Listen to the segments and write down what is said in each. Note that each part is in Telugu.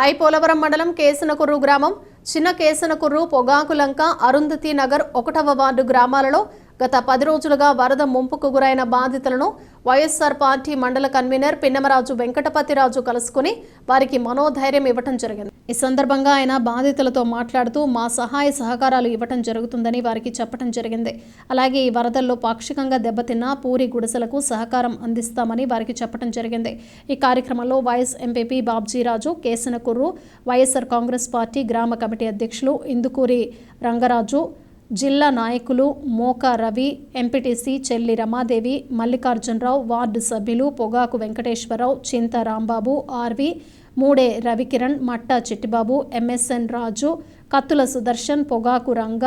ఐ పోలవరం మండలం కేసనకుర్రు గ్రామం చిన్న కేసనకుర్రు పొగాకులంక అరుంధతి నగర్ ఒకటవ వార్డు గ్రామాలలో గత పది రోజులుగా వరద ముంపుకు గురైన బాధితులను వైఎస్ఆర్ పార్టీ మండల కన్వీనర్ పిన్నమరాజు వెంకటపతిరాజు కలుసుకుని వారికి మనోధైర్యం ఇవ్వటం జరిగింది. ఈ సందర్భంగా ఆయన బాధితులతో మాట్లాడుతూ మా సహాయ సహకారాలు ఇవ్వటం జరుగుతుందని వారికి చెప్పడం జరిగింది. అలాగే ఈ వరదల్లో పాక్షికంగా దెబ్బతిన్న పూరి గుడిసెలకు సహకారం అందిస్తామని వారికి చెప్పడం జరిగింది. ఈ కార్యక్రమంలో YS MPP Babjiraju Kesanakurru YSR Congress party గ్రామ కమిటీ అధ్యక్షులు ఇందుకూరి రంగరాజు జిల్లా నాయకులు మోకా రవి ఎంపీటీసీ చెల్లి రమాదేవి మల్లికార్జునరావు వార్డు సభ్యులు పొగాకు వెంకటేశ్వరరావు చింత రాంబాబు ఆర్వి మూడే రవికిరణ్ మట్టా చిట్టిబాబు ఎంఎస్ఎన్ రాజు కత్తుల సుదర్శన్ పొగాకు రంగ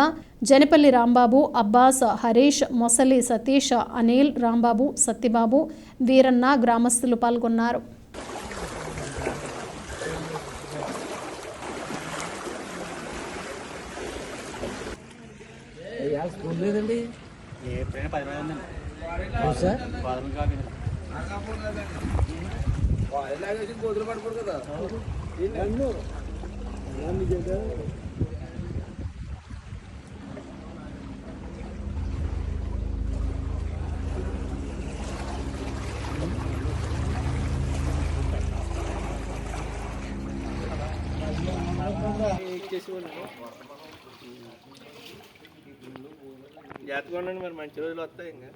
జనపల్లి రాంబాబు అబ్బాస్ హరీష్ మొసలి సతీష్ అనిల్ రాంబాబు సత్తిబాబు వీరన్న గ్రామస్తులు పాల్గొన్నారు. ఇవాళ స్కూల్ లేదండి ఎప్పుడైనా పది రోజులు ఉందండి అవును సార్ పదకొండు కాదు గోతులు పడిపోడు కదా జాగ్రత్తగా ఉండండి మరి మంచి రోజులు వస్తాయి ఇంకా